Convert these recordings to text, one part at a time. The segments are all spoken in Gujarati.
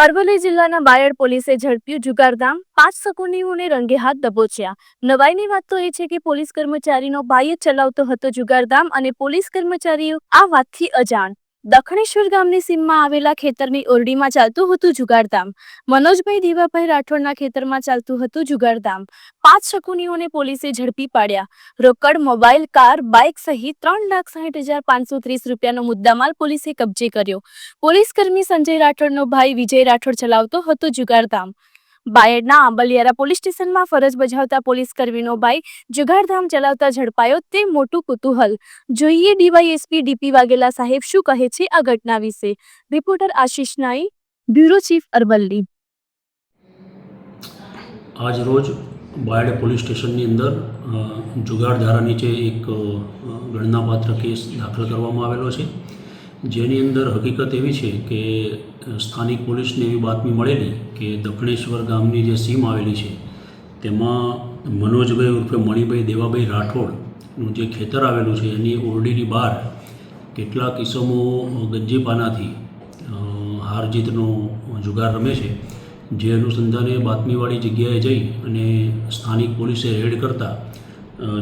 અરવલ્લી જિલ્લાના બાયડ પોલીસે ઝડપ્યું જુગારધામ. પાંચ શકુનીઓને રંગે હાથ દબોચ્યા. નવાઈની વાત તો એ છે કે પોલીસ કર્મચારીનો ભાઈ ચલાવતો હતો જુગારધામ અને પોલીસ કર્મચારીઓ આ વાતથી અજાણ. દખણેશ્વર ગામની સીમમાં આવેલા ખેતરની ઓરડીમાં ચાલતું હતું જુગારધામ મનોજભાઈ દેવાભાઈ રાઠોડના ખેતરમાં ચાલતું હતું જુગારધામ પાંચ શકુનીઓને પોલીસે ઝડપી પાડ્યા. રોકડ, મોબાઈલ, કાર બાઇક સહિત ત્રણ લાખ સાહીઠ હજાર પાંચસો ત્રીસ રૂપિયાનો મુદ્દામાલ પોલીસે કબજે કર્યો. પોલીસ કર્મી સંજય રાઠોડનો ભાઈ વિજય રાઠોડ ચલાવતો હતો જુગારધામ બાયડના આંબલિયારા પોલીસ સ્ટેશનમાં ફરજ બજાવતા પોલીસ કર્મીનો ભાઈ જુગારધામ ચલાવતા ઝડપાયો તે મોટું કુતૂહલ. જોઈએ ડીવાયએસપી ડીપી વાઘેલા સાહેબ શું કહે છે આ ઘટના વિશે. રિપોર્ટર આશિષ નાઈ, બ્યુરો ચીફ અરવલ્લી. આજ રોજ બાયડ પોલીસ સ્ટેશનની અંદર જુગાર ધારા નીચે એક ગણનાપાત્ર કેસ દાખલ કરવામાં આવેલો છે. જેની અંદર હકીકત એવી છે કે સ્થાનિક પોલીસને એવી બાતમી મળેલી કે દક્ષિણેશ્વર ગામની જે સીમ આવેલી છે, તેમાં મનોજભાઈ ઉર્ફે મણિભાઈ દેવાભાઈ રાઠોડનું જે ખેતર આવેલું છે, એની ઓરડીની બહાર કેટલાક ઈસમો ગંજીપાનાથી હારજીતનો જુગાર રમે છે. જે અનુસંધાને બાતમીવાળી જગ્યાએ જઈ અને સ્થાનિક પોલીસે રેડ કરતાં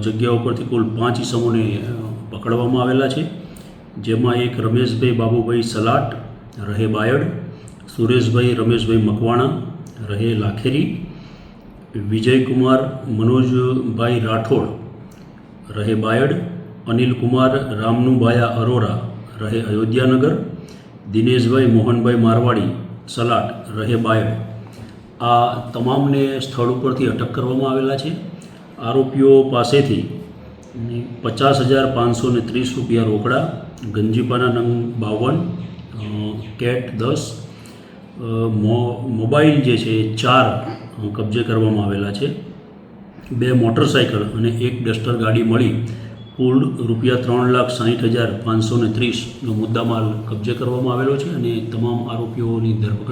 જગ્યા ઉપરથી કુલ પાંચ ઇસમોને પકડવામાં આવેલા છે. જેમાં એક રમેશભાઈ બાબુભાઈ સલાટ, રહે બાયડ, સુરેશભાઈ રમેશભાઈ મકવાણા, રહે લાખેરી, વિજયકુમાર મનોજભાઈ રાઠોડ, રહે બાયડ, અનિલકુમાર રામનુભાયા અરોરા, રહે અયોધ્યાનગર, દિનેશભાઈ મોહનભાઈ મારવાડી, સલાટ, રહે બાયડ. આ તમામને સ્થળ ઉપરથી અટક કરવામાં આવેલા છે. આરોપીઓ પાસેથી પચાસ હજાર પાંચસો ત્રીસ રૂપિયા રોકડા ગંજીપાના નંગ બાવન કેટ દસ મોબાઈલ જે છે એ ચાર કબજે કરવામાં આવેલા છે. બે મોટરસાઇકલ અને એક ડસ્ટર ગાડી મળી કુલ રૂપિયા ત્રણ લાખ સાહીઠ હજાર પાંચસો ત્રીસનો મુદ્દામાલ કબજે કરવામાં આવેલો છે અને તમામ આરોપીઓની ધરપકડ